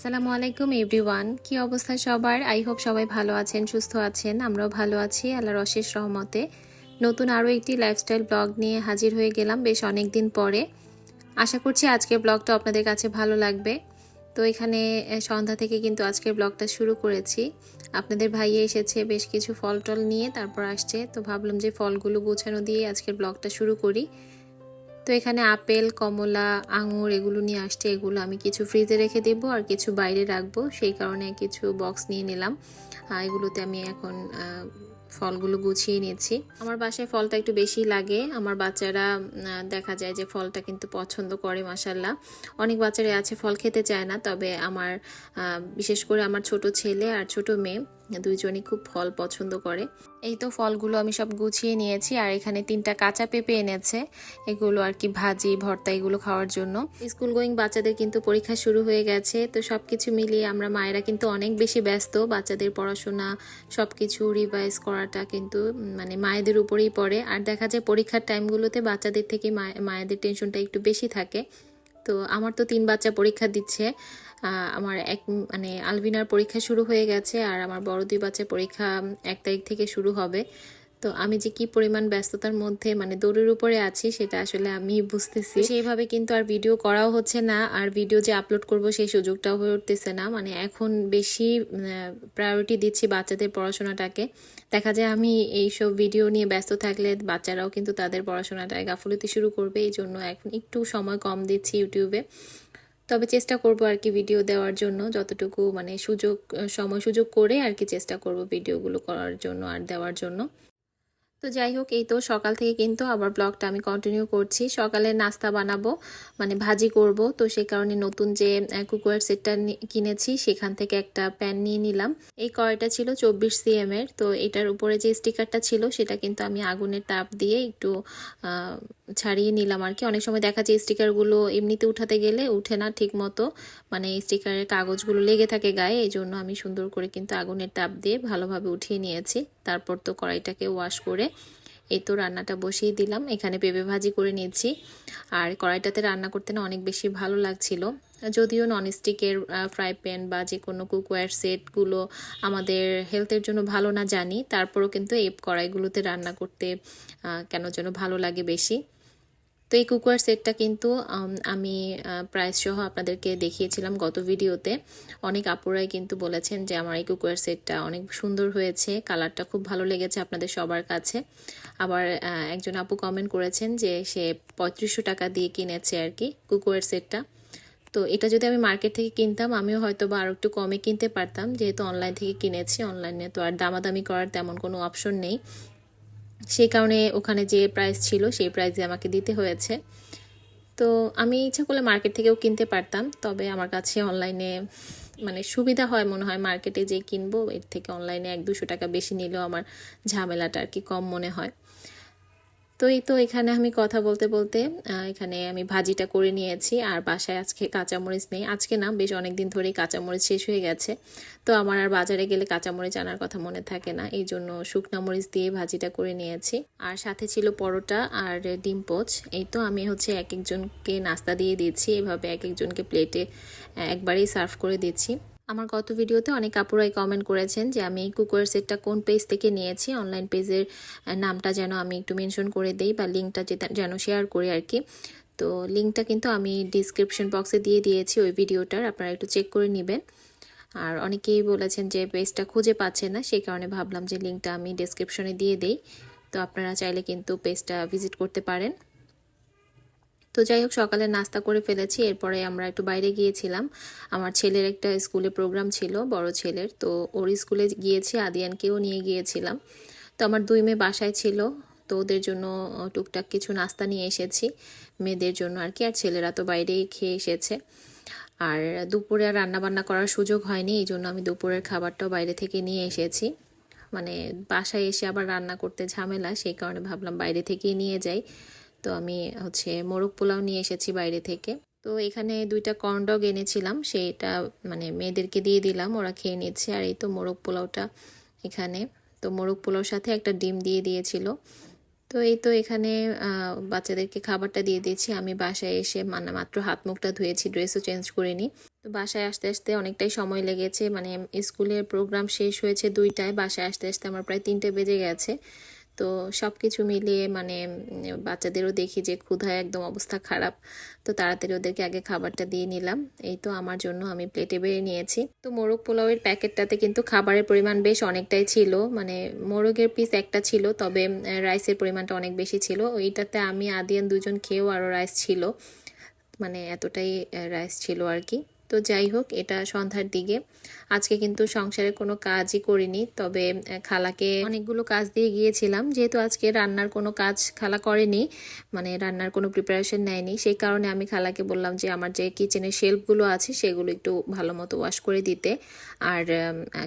আসসালামু আলাইকুম, এভরিওয়ান। কি অবস্থা সবার? আই হোপ সবাই ভালো আছেন, সুস্থ আছেন। আমরাও ভালো আছি, আল্লাহর অশেষ রহমতে। নতুন আরও একটি লাইফস্টাইল ব্লগ নিয়ে হাজির হয়ে গেলাম বেশ অনেক দিন পরে। আশা করছি আজকের ব্লগটা আপনাদের কাছে ভালো লাগবে। তো এখানে সন্ধ্যা থেকে কিন্তু আজকের ব্লগটা শুরু করেছি। আপনাদের ভাইয়ে এসেছে বেশ কিছু ফল টল নিয়ে, তারপর আসছে। তো ভাবলাম যে ফলগুলো গোছানো দিয়ে আজকের ব্লগটা শুরু করি। তো এখানে আপেল, কমলা, আঙুর এগুলো নিয়ে আসছে। এগুলো আমি কিছু ফ্রিজে রেখে দেবো আর কিছু বাইরে রাখব। সেই কারণে কিছু বক্স নিয়ে নিলাম। এগুলোতে আমি এখন ফলগুলো গুছিয়ে নিয়েছি আমার বাসায় ফলটা একটু বেশি লাগে। আমার বাচ্চারা দেখা যায় যে ফলটা কিন্তু পছন্দ করে মাসাল্লাহ অনেক বাচ্চারা আছে, ফল খেতে চায় না। তবে আমার বিশেষ করে আমার ছোট ছেলে আর ছোট মেয়ে দুইজনই খুব ফল পছন্দ করে। এই তো ফলগুলো আমি সব গুছিয়ে নিয়েছি আর এখানে তিনটা কাঁচা পেঁপে এনেছে। এগুলো আর কি ভাজি, ভর্তা এগুলো খাওয়ার জন্য। স্কুল গোয়িং বাচ্চাদের কিন্তু পরীক্ষা শুরু হয়ে গেছে। তো সব কিছু মিলিয়ে আমরা মায়েরা কিন্তু অনেক বেশি ব্যস্ত। বাচ্চাদের পড়াশোনা সব কিছু রিভাইজ করাটা কিন্তু মানে মায়েদের উপরেই পড়ে। আর দেখা যায় পরীক্ষার টাইমগুলোতে বাচ্চাদের থেকে মায়ে- মায়েদের টেনশনটা একটু বেশি থাকে। তো আমার তো তিন বাচ্চা পরীক্ষা দিচ্ছে। আমার এক মানে আলবিনার পরীক্ষা শুরু হয়ে গেছে আর আমার বড় দুই বাচ্চা পরীক্ষা এক তারিখ থেকে শুরু হবে। তো আমি যে কি পরিমাণ ব্যস্ততার মধ্যে মানে দৌড়ের উপরে আছি সেটা আসলে আমি বুঝতেছি। সেইভাবে কিন্তু আর ভিডিও করাও হচ্ছে না, আর ভিডিও যে আপলোড করব সেই সুযোগটাও হয়ে উঠতেছে না। মানে এখন বেশি প্রায়োরিটি দিচ্ছি বাচ্চাদের পড়াশোনাটাকে। দেখা যায় আমি এইসব ভিডিও নিয়ে ব্যস্ত থাকলে বাচ্চারাও কিন্তু তাদের পড়াশোনাটায় গাফলতি শুরু করবে, এই জন্য এখন একটু সময় কম দিচ্ছি ইউটিউবে তবে চেষ্টা করব আর কি ভিডিও দেওয়ার জন্য, যতটুকু মানে সুযোগ, সময় সুযোগ করে আর কি চেষ্টা করব ভিডিওগুলো করার জন্য আর দেওয়ার জন্য। তো যাই হোক, এই তো সকাল থেকে কিন্তু আবার ব্লগটা আমি কন্টিনিউ করছি। সকালে নাস্তা বানাবো মানে ভাজি করব। তো সেই কারণে নতুন যে কুকার সেটটা কিনেছি, সেখান থেকে একটা প্যান নিয়ে নিলাম। এই কড়াইটা ছিল চব্বিশ সিএম এর। তো এটার উপরে যে স্টিকারটা ছিল, সেটা কিন্তু আমি আগুনের তাপ দিয়ে একটু ছাড়িয়ে নিলাম আর কি। অনেক সময় দেখা যায় স্টিকারগুলো এমনিতে উঠাতে গেলে উঠে না ঠিক মতো মানে স্টিকারের কাগজগুলো লেগে থাকে গায়ে এই জন্য আমি সুন্দর করে কিন্তু আগুনের তাপ দিয়ে ভালোভাবে উঠিয়ে নিয়েছি। তারপর তো কড়াইটাকে ওয়াশ করে এই তো রান্নাটা বসিয়ে দিলাম। এখানে পেঁপে ভাজি করে নিয়েছি। আর কড়াইটাতে রান্না করতে না অনেক বেশি ভালো লাগছিল। যদিও ননস্টিকের ফ্রাই প্যান বা যে কোনো কুকওয়্যার সেটগুলো আমাদের হেলথের জন্য ভালো না জানি, তারপরও কিন্তু এই কড়াইগুলোতে রান্না করতে কেন যেন ভালো লাগে বেশি। তো এই কুকওয়ার সেটটা কিন্তু, আমি প্রাইস সহ আপনাদেরকে দেখিয়েছিলাম গত ভিডিওতে। অনেক আপুরাই কিন্তু বলেছেন যে আমার এই কুকওয়ার সেটটা অনেক সুন্দর হয়েছে, কালারটা খুব ভালো লেগেছে আপনাদের সবার কাছে। আবার একজন আপু কমেন্ট করেছেন যে সে পঁয়ত্রিশশো টাকা দিয়ে কিনেছে আর কি কুকওয়ার সেটটা। তো এটা যদি আমি মার্কেট থেকে কিনতাম, আমিও হয়তো বা আরও একটু কমে কিনতে পারতাম। যেহেতু অনলাইন থেকে কিনেছি অনলাইনে তো আর দামাদামি করার তেমন কোনো অপশন নেই। সেই কারণে ওখানে যে প্রাইস ছিল, সেই প্রাইসে আমাকে দিতে হয়েছে। তো আমি ইচ্ছা করলে মার্কেট থেকেও কিনতে পারতাম, তবে আমার কাছে অনলাইনে মানে সুবিধা হয় মনে হয় মার্কেটে যে কিনবো, এর থেকে অনলাইনে এক দুশো টাকা বেশি নিলেও আমার ঝামেলাটা আর কি কম মনে হয়। তো এই তো এখানে আমি কথা বলতে বলতে এখানে আমি ভাজিটা করে নিয়েছি, আর বাসায় আজকে কাঁচামরিচ নেই। আজকে না, বেশ অনেক দিন ধরেই কাঁচামরিচ শেষ হয়ে গেছে। তো আমার আর বাজারে গেলে কাঁচামরিচ আনার কথা মনে থাকে না। এই জন্য শুকনা মরিচ দিয়ে ভাজিটা করে নিয়েছি। আর সাথে ছিল পরোটা আর ডিম পোচ। এই তো আমি হচ্ছে এক একজনকে নাস্তা দিয়ে দিচ্ছি এভাবে এক একজনকে প্লেটে একবারেই সার্ভ করে দিচ্ছি আমার গত ভিডিওতে অনেক আপুরাই কমেন্ট করেছেন যে আমি এই কুকার সেটটা কোন পেজ থেকে নিয়েছি অনলাইন পেজের নামটা যেন আমি একটু মেনশন করে দেই বা লিঙ্কটা যেন শেয়ার করি আর কি। তো লিঙ্কটা কিন্তু আমি ডিসক্রিপশন বক্সে দিয়ে দিয়েছি ওই ভিডিওটার, আপনারা একটু চেক করে নেবেন। আর অনেকেই বলেছেন যে পেজটা খুঁজে পাচ্ছে না, সেই কারণে ভাবলাম যে লিঙ্কটা আমি ডিসক্রিপশনে দিয়ে দেই। তো আপনারা চাইলে কিন্তু পেজটা ভিজিট করতে পারেন। তো যাই হোক, সকালে নাস্তা করে ফেলেছি। এরপরে আমরা একটু বাইরে গিয়েছিলাম। আমার ছেলের একটা স্কুলে প্রোগ্রাম ছিল, বড় ছেলের। তো ওর স্কুলে গিয়েছি, আদিয়ানকেও নিয়ে গিয়েছিলাম। তো আমার দুই মেয়ে বাসায় ছিল, তো ওদের জন্য টুকটাক কিছু নাস্তা নিয়ে এসেছি। মেয়েদের জন্য আর কি, আর ছেলেরা তো বাইরেই খেয়ে এসেছে। আর দুপুরে আর রান্না বান্না করার সুযোগ হয়নি, এই জন্য আমি দুপুরের খাবারটাও বাইরে থেকে নিয়ে এসেছি। মানে বাসায় এসে আবার রান্না করতে ঝামেলা, সেই কারণে ভাবলাম বাইরে থেকেই নিয়ে যাই। তো আমি হচ্ছে মোরগ পোলাও নিয়ে এসেছি বাইরে থেকে। তো এখানে দুইটা কর্নডগ এনেছিলাম সেটা মানে মেয়েদেরকে দিয়ে দিলাম, ওরা খেয়ে নিচ্ছে। আর এই তো মোরগ পোলাওটা এখানে। তো মোরগ পোলাওর সাথে একটা ডিম দিয়ে দিয়েছিল। তো এই তো এখানে বাচ্চাদেরকে খাবারটা দিয়ে দিয়েছি। আমি বাসায় এসে মানে মাত্র হাত মুখটা ধুয়েছি ড্রেসও চেঞ্জ করে নিই তো বাসায় আসতে আসতে অনেকটাই সময় লেগেছে। মানে স্কুলের প্রোগ্রাম শেষ হয়েছে দুইটায়, বাসায় আসতে আসতে আমার প্রায় তিনটে বেজে গেছে। তো সব কিছু মিলিয়ে মানে বাচ্চাদেরও দেখি যে ক্ষুধায় একদম অবস্থা খারাপ। তো তাড়াতাড়ি ওদেরকে আগে খাবারটা দিয়ে নিলাম। এই তো আমার জন্য আমি প্লেটে বেড়ে নিয়েছি। তো মোরগ পোলাওয়ের প্যাকেটটাতে কিন্তু খাবারের পরিমাণ বেশ অনেকটাই ছিল। মানে মোরগের পিস একটা ছিল, তবে রাইসের পরিমাণটা অনেক বেশি ছিল। ওইটাতে আমি, আদিয়ান দুজন খেয়েও আরও রাইস ছিল। মানে এতটাই রাইস ছিল আর কি। তো যাই হোক, এটা সন্ধ্যার দিকে। আজকে কিন্তু সংসারে কোনো কাজই করিনি, তবে খালাকে অনেকগুলো কাজ দিয়ে গিয়েছিলাম। যেহেতু আজকে রান্নার কোনো কাজ খালা করেনি মানে রান্নার কোনো প্রিপারেশন নেয়নি, সেই কারণে আমি খালাকে বললাম যে, আমার যে কিচেনের শেলফগুলো আছে, সেগুলো একটু ভালো মতো ওয়াশ করে দিতে। আর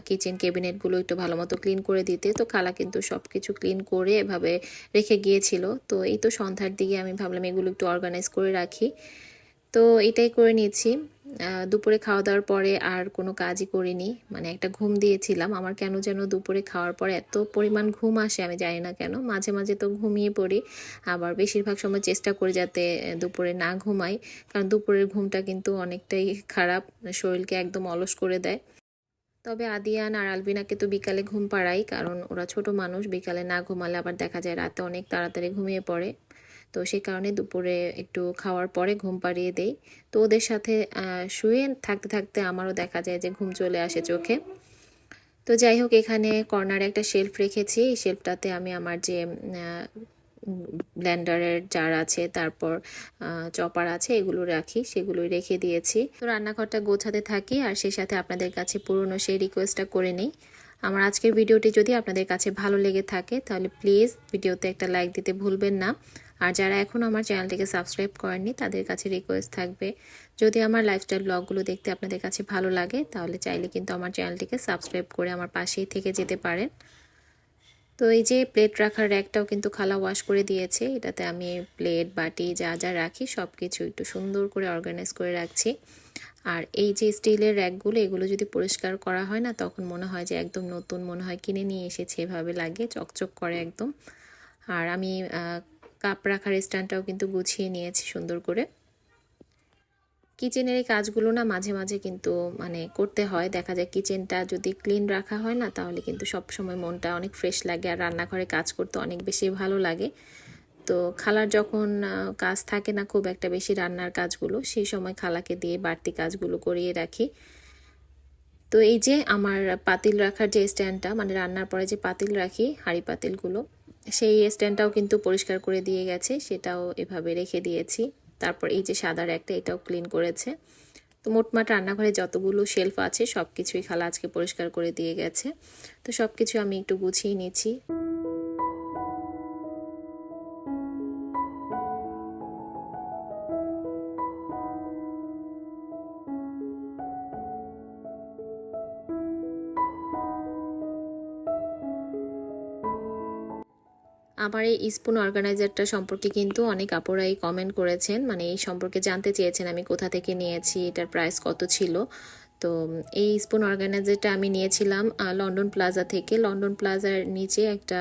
কিচেন ক্যাবিনেটগুলো একটু ভালো মতো ক্লিন করে দিতে। তো খালা কিন্তু সব কিছু ক্লিন করে এভাবে রেখে গিয়েছিল। তো এই তো সন্ধ্যার দিকে আমি ভাবলাম এগুলো একটু অর্গানাইজ করে রাখি। তো এটাই করে নিয়েছি। দুপুরে খাওয়া দাওয়ার পরে আর কোনো কাজই করিনি। মানে একটা ঘুম দিয়েছিলাম। আমার কেন যেন দুপুরে খাওয়ার পরে এত পরিমাণ ঘুম আসে, আমি জানি না কেন। মাঝে মাঝে তো ঘুমিয়ে পড়ি। আবার বেশিরভাগ সময় চেষ্টা করি যাতে দুপুরে না ঘুমাই। কারণ দুপুরের ঘুমটা কিন্তু অনেকটাই খারাপ। শরীরকে একদম অলস করে দেয়। তবে আদিয়ান আর আলবিনাকে তো বিকালে ঘুম পাড়াই। কারণ ওরা ছোট মানুষ, বিকালে না ঘুমালে আবার দেখা যায় রাতে অনেক তাড়াতাড়ি ঘুমিয়ে পড়ে। তো সেই কারণে দুপুরে একটু খাওয়ার পরে ঘুম পাড়িয়ে দেই। তো ওদের সাথে শুয়ে থাকতে থাকতে আমারও দেখা যায় যে ঘুম চলে আসে চোখে। তো যাই হোক, এখানে কর্নারে একটা শেলফ রেখেছি। এই শেলফটাতে আমি আমার যে ব্লেন্ডারের জার আছে, তারপর চপার আছে, এগুলো রাখি, সেগুলোই রেখে দিয়েছি। তো রান্নাঘরটা গোছাতে থাকি আর সেই সাথে আপনাদের কাছে পুরনো সেই রিকোয়েস্টটা করে নিই। আমার আজকের ভিডিওটি যদি আপনাদের কাছে ভালো লেগে থাকে, তাহলে প্লিজ ভিডিওতে একটা লাইক দিতে ভুলবেন না। আর যারা এখন আমার চ্যানেলটিকে সাবস্ক্রাইব করেননি, তাদের কাছে রিকোয়েস্ট থাকবে, যদি আমার লাইফস্টাইল ব্লগগুলো দেখতে আপনাদের কাছে ভালো লাগে, তাহলে চাইলে কিন্তু আমার চ্যানেলটিকে সাবস্ক্রাইব করে আমার পাশেই থেকে যেতে পারেন। তো এই যে প্লেট রাখার র্যাকটাও কিন্তু খালা ওয়াশ করে দিয়েছে, এটাতে আমি প্লেট বাটি যা যা রাখি সব কিছু একটু সুন্দর করে অর্গানাইজ করে রাখছি। আর এই যে স্টিলের র্যাকগুলো এগুলো যদি পরিষ্কার করা হয় না, তখন মনে হয় যে একদম নতুন মনে হয়, কিনে নিয়ে এসেছে, এভাবে লাগে চকচক করে একদম। আর আমি কাপ রাখার স্ট্যান্ডটাও কিন্তু গুছিয়ে নিয়েছি সুন্দর করে। কিচেনের এই কাজগুলো না মাঝে মাঝে কিন্তু মানে করতে হয়। দেখা যায় কিচেনটা যদি ক্লিন রাখা হয় না, তাহলে কিন্তু সব সময় মনটা অনেক ফ্রেশ লাগে আর রান্নাঘরে কাজ করতে অনেক বেশি ভালো লাগে। তো খালার যখন কাজ থাকে না খুব একটা বেশি রান্নার কাজগুলো, সেই সময় খালাকে দিয়ে বাড়তি কাজগুলো করিয়ে রাখি। তো এই যে আমার পাতিল রাখার যে স্ট্যান্ডটা মানে রান্নার পরে যে পাতিল রাখি, হাঁড়ি পাতিলগুলো সেই স্ট্যান্ডটাও কিন্তু পরিষ্কার করে দিয়ে গেছে, সেটাও এভাবে রেখে দিয়েছি। তারপর এই যে সাদার একটা, এটাও ক্লিন করেছে। তো মোটমাট রান্নাঘরে যতগুলো শেলফ আছে সব কিছুই খালা আজকে পরিষ্কার করে দিয়ে গেছে। তো সব কিছু আমি একটু গুছিয়ে নিচ্ছি। আমার এই স্পুন অর্গানাইজারটা সম্পর্কে কিন্তু অনেক আপুরাই কমেন্ট করেছেন। মানে এই সম্পর্কে জানতে চেয়েছেন আমি কোথা থেকে নিয়েছি, এটার প্রাইস কত ছিল। তো এই স্পুন অর্গানাইজারটা আমি নিয়েছিলাম লন্ডন প্লাজা থেকে। লন্ডন প্লাজার নিচে একটা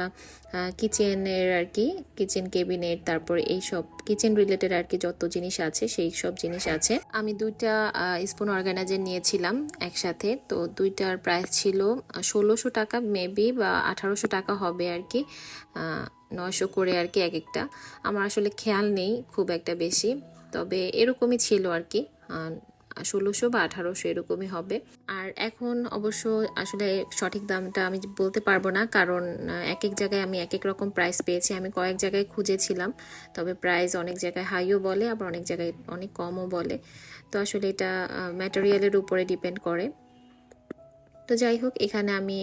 কিচেনের আর কি, কিচেন কেবিনেট তারপর এই সব কিচেন রিলেটেড আর কি যত জিনিস আছে সেই সব জিনিস আছে। আমি দুইটা স্পুন অর্গানাইজার নিয়েছিলাম একসাথে। তো দুইটার প্রাইস ছিল ষোলোশো টাকা মেবি বা আঠারোশো টাকা হবে আর কি। নয়শো করে আর কি এক একটা। আমার আসলে খেয়াল নেই খুব একটা বেশি। তবে এরকমই ছিল আর কি ষোলোশো বা আঠারোশো এরকমই হবে। আর এখন অবশ্য আসলে সঠিক দামটা আমি বলতে পারব না, কারণ এক এক জায়গায় আমি এক এক রকম প্রাইস পেয়েছি। আমি কয়েক জায়গায় খুঁজেছিলাম, তবে প্রাইস অনেক জায়গায় হাইও বলে, আবার অনেক জায়গায় অনেক কমও বলে। তো আসলে এটা ম্যাটেরিয়ালের উপরে ডিপেন্ড করে। তো যাই হোক, এখানে আমি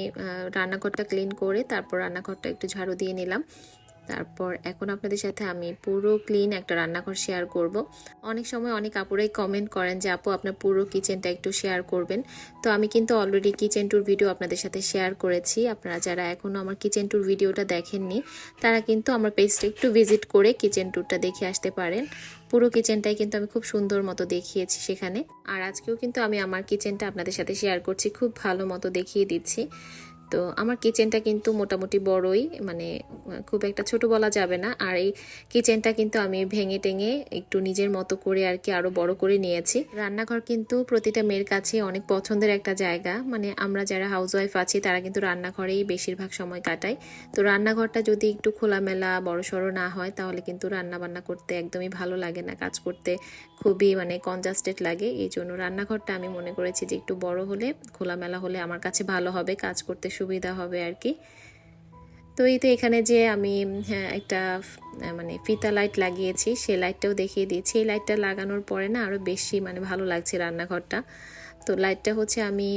রান্নাঘরটা ক্লিন করে তারপর রান্নাঘরটা একটু ঝাড়ু দিয়ে নিলাম। তারপর এখন আপনাদের সাথে আমি পুরো ক্লিন একটা রান্নাঘর শেয়ার করব। অনেক সময় অনেক আপুরাই কমেন্ট করেন যে, আপু, আপনার পুরো কিচেনটা একটু শেয়ার করবেন। তো আমি কিন্তু অলরেডি কিচেন ট্যুর ভিডিও আপনাদের সাথে শেয়ার করেছি। আপনারা যারা এখনও আমার কিচেন ট্যুর ভিডিওটা দেখেননি, তারা কিন্তু আমার পেজটা একটু ভিজিট করে কিচেন ট্যুরটা দেখে আসতে পারেন। পুরো কিচেনটাই কিন্তু আমি খুব সুন্দর মতো দেখিয়েছি সেখানে। আর আজকেও কিন্তু আমি আমার কিচেনটা আপনাদের সাথে শেয়ার করছি, খুব ভালো মতো দেখিয়ে দিচ্ছি। তো আমার কিচেনটা কিন্তু মোটামুটি বড়ই মানে খুব একটা ছোট বলা যাবে না। আর এই কিচেনটা কিন্তু আমি ভেঙে টেঙে একটু নিজের মতো করে আর কি আরও বড় করে নিয়েছি। রান্নাঘর কিন্তু প্রতিটা মেয়ের কাছে অনেক পছন্দের একটা জায়গা। মানে আমরা যারা হাউসওয়াইফ আছি, তারা কিন্তু রান্নাঘরেই বেশিরভাগ সময় কাটাই। তো রান্নাঘরটা যদি একটু খোলামেলা বড় সড়ো না হয়, তাহলে কিন্তু রান্না বান্না করতে একদমই ভালো লাগে না। কাজ করতে খুবই মানে কনজাস্টেড লাগে। এই জন্য রান্নাঘরটা আমি মনে করেছি যে একটু বড় হলে, খোলামেলা হলে আমার কাছে ভালো হবে। কাজ করতে সুবিধা হবে আর কি। তো এই তো এখানে যে আমি হ্যাঁ একটা মানে ফিতা লাইট লাগিয়েছি, সেই লাইটটাও দেখিয়ে দিয়েছি। এই লাইটটা লাগানোর পরে না আরও বেশি মানে ভালো লাগছে রান্নাঘরটা। তো লাইটটা হচ্ছে আমি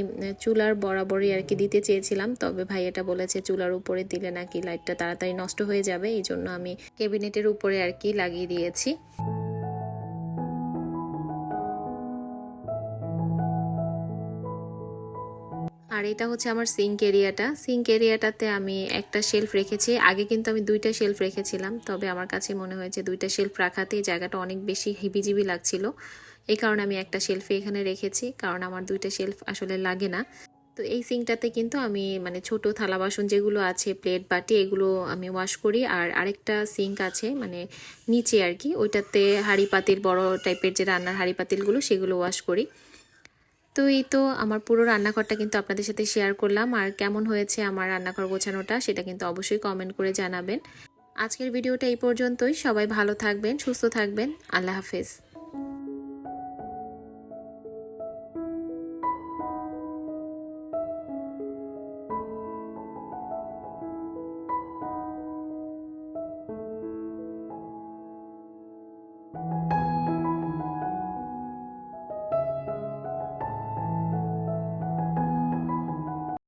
চুলার বরাবরই আর কি দিতে চেয়েছিলাম, তবে ভাইয়াটা বলেছে চুলার উপরে দিলে নাকি লাইটটা তাড়াতাড়ি নষ্ট হয়ে যাবে এই জন্য আমি ক্যাবিনেটের উপরে আর কি লাগিয়ে দিয়েছি। আর এটা হচ্ছে আমার সিঙ্ক এরিয়াটা। সিঙ্ক এরিয়াটাতে আমি একটা শেলফ রেখেছি। আগে কিন্তু আমি দুইটা শেলফ রেখেছিলাম, তবে আমার কাছে মনে হয়েছে দুইটা শেলফ রাখাতে জায়গাটা অনেক বেশি হিবিজিবি লাগছিল। এই কারণে আমি একটা শেলফে এখানে রেখেছি, কারণ আমার দুইটা শেলফ আসলে লাগে না। তো এই সিঙ্কটাতে কিন্তু আমি মানে ছোট থালা বাসন যেগুলো আছে, প্লেট, বাটি, এগুলো আমি ওয়াশ করি। আর আরেকটা সিঙ্ক আছে মানে নিচে আর কি, ওইটাতে হাঁড়ি পাতিল, বড় টাইপের যে রান্নার হাঁড়ি পাতিলগুলো সেগুলো ওয়াশ করি। তো এই তো আমার পুরো রান্নাঘরটা কিন্তু আপনাদের সাথে শেয়ার করলাম। আর কেমন হয়েছে আমার রান্নাঘর গোছানোটা সেটা কিন্তু অবশ্যই কমেন্ট করে জানাবেন। আজকের ভিডিওটা এই পর্যন্তই। সবাই ভালো থাকবেন, সুস্থ থাকবেন। আল্লাহ হাফেজ।